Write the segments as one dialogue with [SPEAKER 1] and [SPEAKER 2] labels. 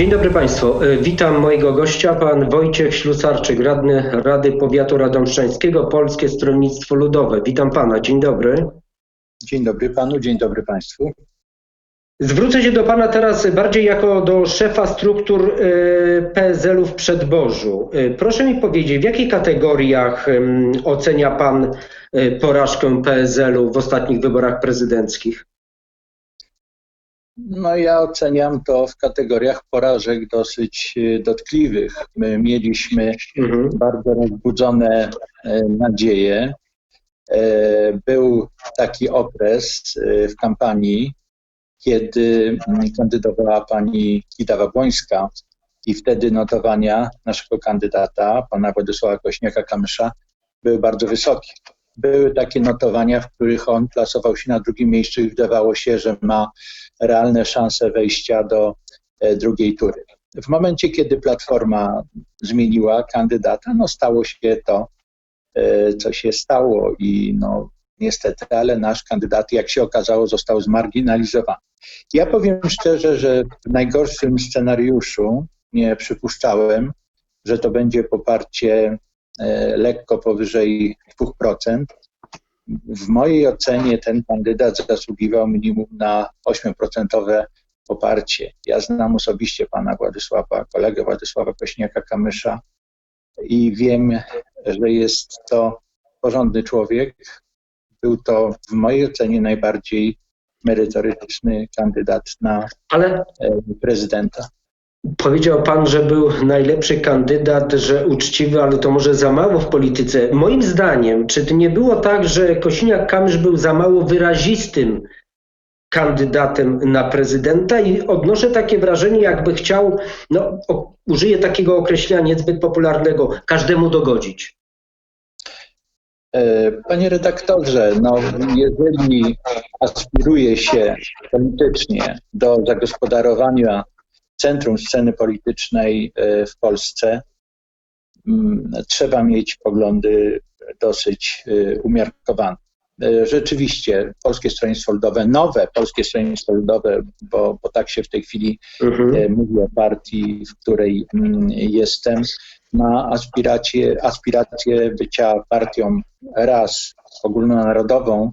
[SPEAKER 1] Dzień dobry Państwu. E, Witam mojego gościa, pan Wojciech Ślusarczyk, radny Rady Powiatu Radomszczańskiego, Polskie Stronnictwo Ludowe. Witam pana. Dzień dobry.
[SPEAKER 2] Dzień dobry panu, dzień dobry państwu.
[SPEAKER 1] Zwrócę się do pana teraz bardziej jako do szefa struktur e, PSL-u w Przedborzu. E, Proszę mi powiedzieć, w jakich kategoriach ocenia pan porażkę PSL-u w ostatnich wyborach prezydenckich?
[SPEAKER 2] No ja oceniam to w kategoriach porażek dosyć e, dotkliwych. My mieliśmy
[SPEAKER 1] Mhm.
[SPEAKER 2] bardzo rozbudzone e, nadzieje. E, Był taki okres w kampanii, kiedy mm, kandydowała pani Kita Wabłońska i wtedy notowania naszego kandydata, pana Władysława Kośniaka-Kamysza, były bardzo wysokie. Były takie notowania, w których on plasował się na drugim miejscu i wydawało się, że ma realne szanse wejścia do e, drugiej tury. W momencie, kiedy Platforma zmieniła kandydata, no stało się to, e, co się stało i no niestety, ale nasz kandydat, jak się okazało, został zmarginalizowany. Ja powiem szczerze, że w najgorszym scenariuszu nie przypuszczałem, że to będzie poparcie lekko powyżej 2%. W mojej ocenie ten kandydat zasługiwał minimum na 8% poparcie. Ja znam osobiście pana Władysława, kolegę Władysława Kośniaka-Kamysza i wiem, że jest to porządny człowiek. Był to w mojej ocenie najbardziej merytoryczny kandydat na
[SPEAKER 1] Ale
[SPEAKER 2] e, prezydenta.
[SPEAKER 1] Powiedział pan, że był najlepszy kandydat, że uczciwy, ale to może za mało w polityce. Moim zdaniem, czy to nie było tak, że Kosiniak-Kamysz był za mało wyrazistym kandydatem na prezydenta i odnoszę takie wrażenie, jakby chciał, no użyję takiego określenia niezbyt popularnego, każdemu dogodzić.
[SPEAKER 2] E, Panie redaktorze, no, jeżeli aspiruje się politycznie do zagospodarowania centrum sceny politycznej e, w Polsce, mm, trzeba mieć poglądy dosyć e, umiarkowane. E, Rzeczywiście Polskie Stronnictwo Ludowe, nowe Polskie Stronnictwo Ludowe, bo, bo tak się w tej chwili
[SPEAKER 1] Mhm.
[SPEAKER 2] mówię o partii, w której mm, jestem, ma aspiracje, aspiracje bycia partią raz ogólnonarodową,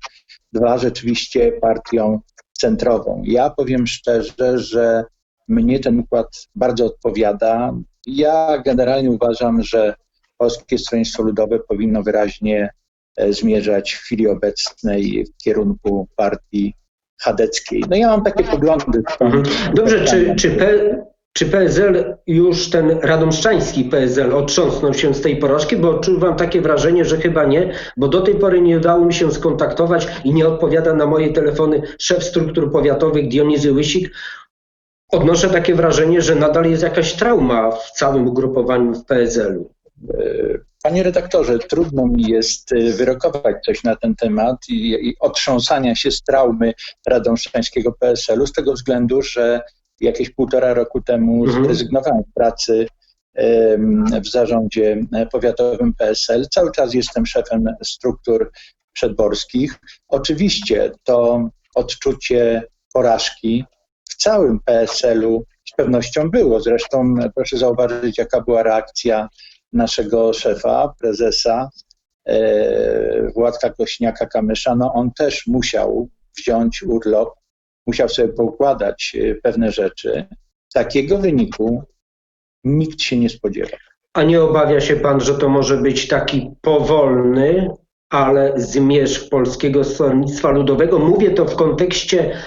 [SPEAKER 2] dwa rzeczywiście partią centrową. Ja powiem szczerze, że mnie ten układ bardzo odpowiada. Ja generalnie uważam, że Polskie Stronnictwo Ludowe powinno wyraźnie e, zmierzać w chwili obecnej w kierunku partii chadeckiej. No ja mam takie poglądy.
[SPEAKER 1] Mhm. Dobrze, czy, czy, P, czy PSL, już ten radomszczański PSL otrząsnął się z tej porażki? Bo odczuwam takie wrażenie, że chyba nie, bo do tej pory nie udało mi się skontaktować i nie odpowiada na moje telefony szef struktur powiatowych Dionizy Łysik. Odnoszę takie wrażenie, że nadal jest jakaś trauma w całym ugrupowaniu w PSL-u.
[SPEAKER 2] Panie redaktorze, trudno mi jest y, wyrokować coś na ten temat i, i otrząsania się z traumy radomszczańskiego PSL-u z tego względu, że jakieś półtora roku temu
[SPEAKER 1] Mhm.
[SPEAKER 2] zrezygnowałem z pracy w zarządzie e, powiatowym PSL. Cały czas jestem szefem struktur przedborskich. Oczywiście to odczucie porażki w całym PSL-u z pewnością było. Zresztą proszę zauważyć, jaka była reakcja naszego szefa, prezesa e, Władka Kośniaka-Kamysza, no on też musiał wziąć urlop, musiał sobie poukładać e, pewne rzeczy. Takiego wyniku nikt się nie spodziewał.
[SPEAKER 1] A nie obawia się pan, że to może być taki powolny, ale zmierzch Polskiego Stronnictwa Ludowego? Mówię to w kontekście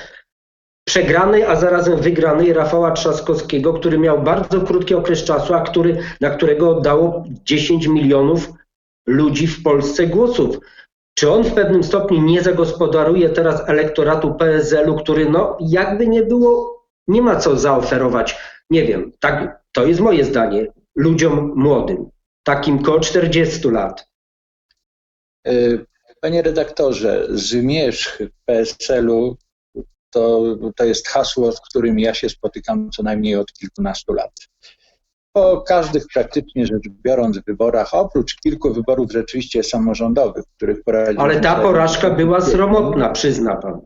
[SPEAKER 1] przegranej, a zarazem wygranej Rafała Trzaskowskiego, który miał bardzo krótki okres czasu, a który, na którego oddało 10 milionów ludzi w Polsce głosów. Czy on w pewnym stopniu nie zagospodaruje teraz elektoratu PSL-u, który no jakby nie było, nie ma co zaoferować, nie wiem, tak, to jest moje zdanie, ludziom młodym, takim koło 40 lat.
[SPEAKER 2] E, Panie redaktorze, zmierzch PSL-u to, to jest hasło, z którym ja się spotykam co najmniej od kilkunastu lat. Po każdych praktycznie rzecz biorąc wyborach, oprócz kilku wyborów rzeczywiście samorządowych, których poradziłem
[SPEAKER 1] Ale ta porażka była sromotna, przyzna pan.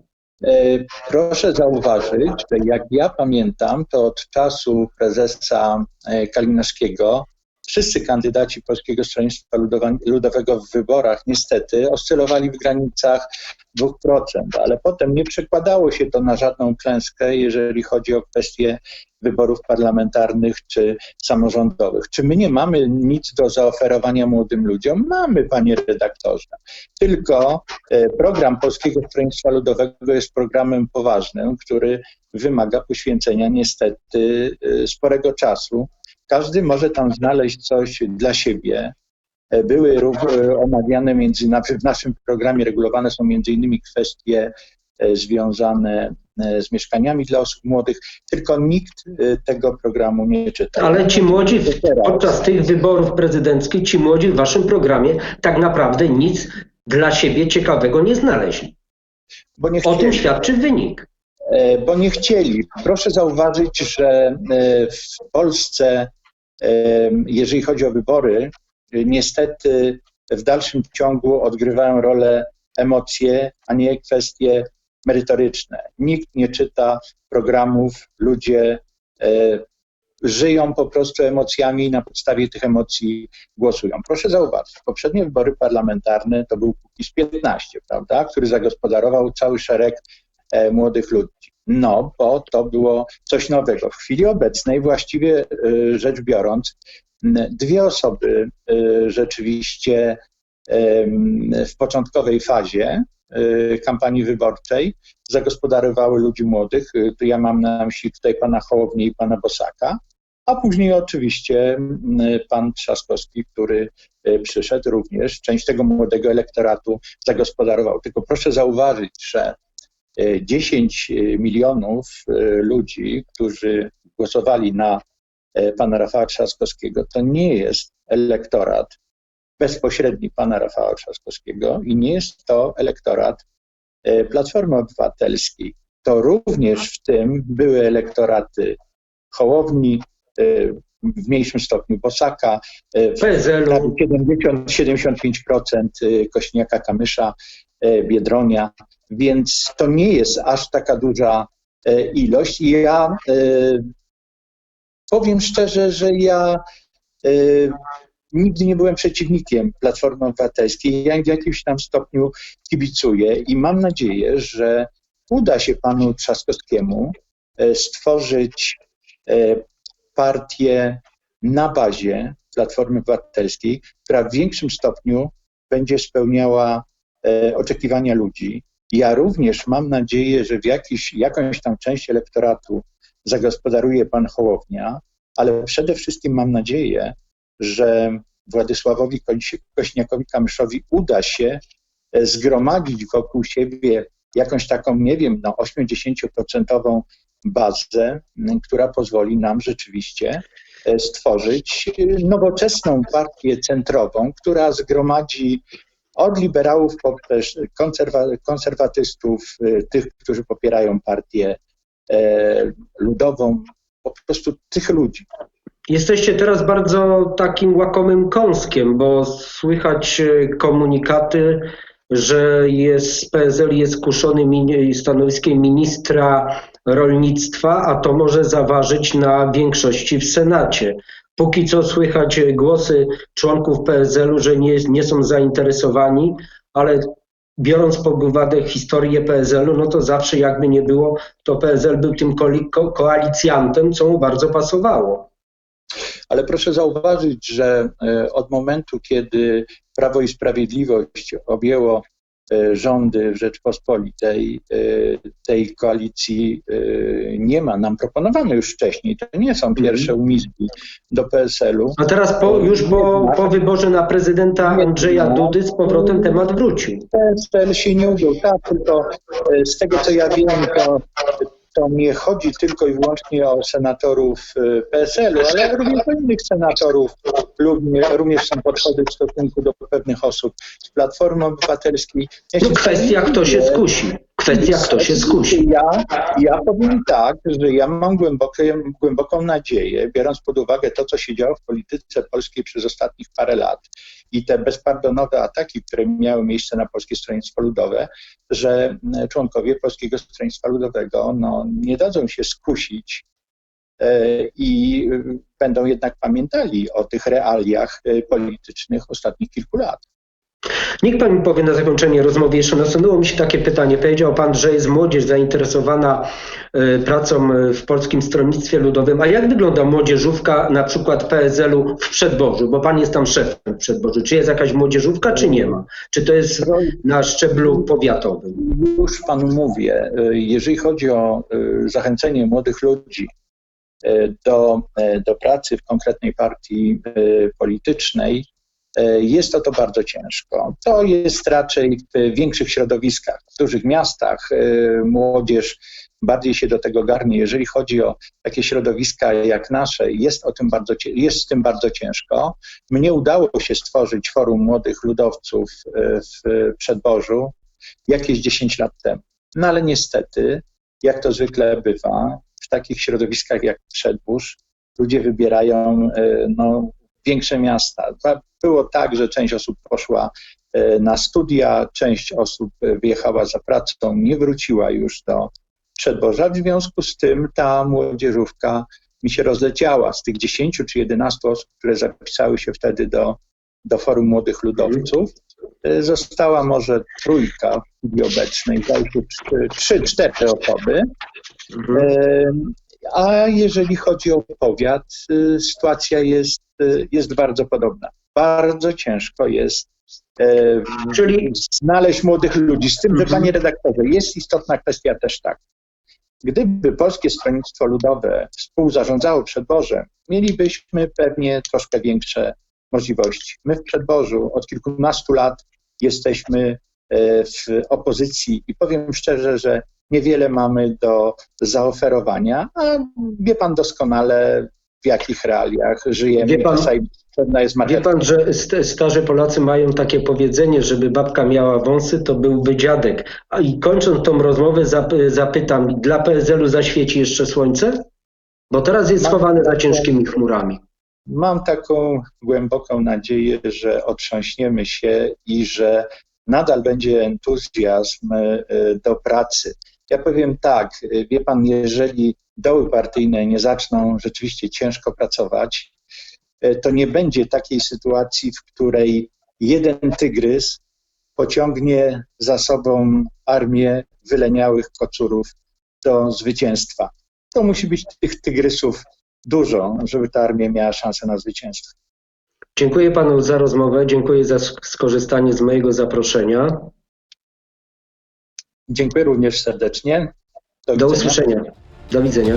[SPEAKER 2] E, Proszę zauważyć, że jak ja pamiętam, to od czasu prezesa e, Kalinowskiego wszyscy kandydaci Polskiego Stronnictwa Ludowego w wyborach niestety oscylowali w granicach 2%, ale potem nie przekładało się to na żadną klęskę, jeżeli chodzi o kwestie wyborów parlamentarnych czy samorządowych. Czy my nie mamy nic do zaoferowania młodym ludziom? Mamy, panie redaktorze. Tylko e, program Polskiego Stronnictwa Ludowego jest programem poważnym, który wymaga poświęcenia niestety e, sporego czasu. Każdy może tam znaleźć coś dla siebie. E, Były e, omawiane między, w naszym programie regulowane są między innymi kwestie e, związane z mieszkaniami dla osób młodych, tylko nikt tego programu nie czyta.
[SPEAKER 1] Ale ci młodzi podczas tych wyborów prezydenckich, ci młodzi w waszym programie tak naprawdę nic dla siebie ciekawego nie znaleźli. O tym świadczy wynik.
[SPEAKER 2] E, bo nie chcieli. Proszę zauważyć, że e, w Polsce, e, jeżeli chodzi o wybory, niestety w dalszym ciągu odgrywają rolę emocje, a nie kwestie merytoryczne. Nikt nie czyta programów, ludzie żyją po prostu emocjami i na podstawie tych emocji głosują. Proszę zauważyć, poprzednie wybory parlamentarne to był Kukiz 15, prawda, który zagospodarował cały szereg młodych ludzi. No, bo to było coś nowego. W chwili obecnej, właściwie e, rzecz biorąc, dwie osoby e, rzeczywiście w początkowej fazie e, kampanii wyborczej zagospodarowały ludzi młodych. E, Tu ja mam na myśli tutaj pana Hołownię i pana Bosaka, a później oczywiście pan Trzaskowski, który e, przyszedł również, część tego młodego elektoratu zagospodarował. Tylko proszę zauważyć, że e, 10 milionów e, ludzi, którzy głosowali na e, pana Rafała Trzaskowskiego, to nie jest elektorat bezpośredni pana Rafała Trzaskowskiego i nie jest to elektorat e, Platformy Obywatelskiej. To również w tym były elektoraty Hołowni, e, w mniejszym stopniu Bosaka, e,
[SPEAKER 1] PSL-u.
[SPEAKER 2] 70-75% y, Kośniaka, Kamysza, e, Biedronia, więc to nie jest aż taka duża e, ilość. I ja e, powiem szczerze, że ja e, nigdy nie byłem przeciwnikiem Platformy Obywatelskiej. Ja w jakimś tam stopniu kibicuję i mam nadzieję, że uda się panu Trzaskowskiemu e, stworzyć e, partię na bazie Platformy Obywatelskiej, która w większym stopniu będzie spełniała e, oczekiwania ludzi. Ja również mam nadzieję, że w jakiś, jakąś tam część elektoratu zagospodaruje pan Hołownia, ale przede wszystkim mam nadzieję, że Władysławowi Koś- Kośniakowi-Kamyszowi uda się e, zgromadzić wokół siebie jakąś taką, nie wiem, no 80% bazę, która pozwoli nam rzeczywiście e, stworzyć e, nowoczesną partię centrową, która zgromadzi od liberałów poprzez konserwa- konserwatystów, e, tych, którzy popierają partię e, ludową, po prostu tych ludzi.
[SPEAKER 1] Jesteście teraz bardzo takim łakomym kąskiem, bo słychać e, komunikaty, że jest PSL jest kuszony stanowiskiem ministra rolnictwa, a to może zaważyć na większości w Senacie. Póki co słychać głosy członków PSL-u, że nie, nie są zainteresowani, ale biorąc pod uwagę historię PSL-u, no to zawsze jakby nie było, to PSL był tym ko- koalicjantem, co mu bardzo pasowało.
[SPEAKER 2] Ale proszę zauważyć, że e, od momentu, kiedy Prawo i Sprawiedliwość objęło rządy w Rzeczpospolitej, e, tej koalicji e, nie ma. Nam proponowano już wcześniej. To nie są pierwsze umizgi do PSL-u.
[SPEAKER 1] A teraz po, już po, po wyborze na prezydenta Andrzeja Dudy z powrotem temat wrócił.
[SPEAKER 2] PSL się nie udział, tak, tylko e, z tego co ja wiem, to, to nie chodzi tylko i wyłącznie o senatorów e, PSL-u, ale również o innych senatorów. Również, są podchody w stosunku do pewnych osób z Platformy Obywatelskiej. Ja
[SPEAKER 1] No kwestia kto się skusi. Kwestia kto się skusi.
[SPEAKER 2] ja, ja powiem tak, że ja mam głębokie, głęboką nadzieję, biorąc pod uwagę to, co się działo w polityce polskiej przez ostatnich parę lat i te bezpardonowe ataki, które miały miejsce na Polskie Stronnictwo Ludowe, że e, członkowie Polskiego Stronnictwa Ludowego no, nie dadzą się skusić e, i e, będą jednak pamiętali o tych realiach politycznych ostatnich kilku lat.
[SPEAKER 1] Niech pan mi powie na zakończenie rozmowy, jeszcze nasunęło mi się takie pytanie. Powiedział pan, że jest młodzież zainteresowana e, pracą e, w Polskim Stronnictwie Ludowym. A jak wygląda młodzieżówka na przykład PSL-u w Przedbożu? Bo pan jest tam szefem w Przedbożu. Czy jest jakaś młodzieżówka, czy nie ma? Czy to jest na szczeblu powiatowym?
[SPEAKER 2] Już panu mówię, y, jeżeli chodzi o zachęcenie młodych ludzi do, do pracy w konkretnej partii politycznej, jest to to bardzo ciężko. To jest raczej w większych środowiskach, w dużych miastach y, młodzież bardziej się do tego garnie. Jeżeli chodzi o takie środowiska jak nasze, jest, o tym bardzo, jest z tym bardzo ciężko. Mnie udało się stworzyć forum młodych ludowców y, w Przedbożu jakieś 10 lat temu. No ale niestety, jak to zwykle bywa, w takich środowiskach jak Przedbórz, ludzie wybierają e, no, większe miasta. Było tak, że część osób poszła e, na studia, część osób e, wyjechała za pracą, nie wróciła już do Przedboża. W związku z tym ta młodzieżówka mi się rozleciała z tych 10 czy 11 osób, które zapisały się wtedy do, do Forum Młodych Ludowców. E, Została może trójka w chwili obecnej, trzy, trzy, cztery osoby. A jeżeli chodzi o powiat, e, sytuacja jest, e, jest bardzo podobna. Bardzo ciężko jest e,
[SPEAKER 1] Czyli-
[SPEAKER 2] znaleźć młodych ludzi. Z tym, że
[SPEAKER 1] Mhm.
[SPEAKER 2] panie redaktorze, jest istotna kwestia też tak. Gdyby Polskie Stronnictwo Ludowe współzarządzało Przedbożem, mielibyśmy pewnie troszkę większe możliwości. My w Przedbożu od kilkunastu lat jesteśmy e, w opozycji i powiem szczerze, że niewiele mamy do zaoferowania, a wie pan doskonale, w jakich realiach żyjemy.
[SPEAKER 1] Wie pan-
[SPEAKER 2] potrzebna jest
[SPEAKER 1] Wie pan, że st- starzy Polacy mają takie powiedzenie, żeby babka miała wąsy, to byłby dziadek. A i kończąc tą rozmowę zap- zapytam, dla PSL-u zaświeci jeszcze słońce? Bo teraz jest schowane za ciężkimi chmurami.
[SPEAKER 2] Mam taką głęboką nadzieję, że otrząśniemy się i że nadal będzie entuzjazm e, do pracy. Ja powiem tak, e, wie pan, jeżeli doły partyjne nie zaczną rzeczywiście ciężko pracować, e, to nie będzie takiej sytuacji, w której jeden tygrys pociągnie za sobą armię wyleniałych kocurów do zwycięstwa. To musi być tych tygrysów dużo, żeby ta armia miała szansę na zwycięstwo.
[SPEAKER 1] Dziękuję panu za rozmowę, dziękuję za sk- skorzystanie z mojego zaproszenia.
[SPEAKER 2] Dziękuję również serdecznie.
[SPEAKER 1] Do
[SPEAKER 2] widzenia.
[SPEAKER 1] usłyszenia. Do widzenia.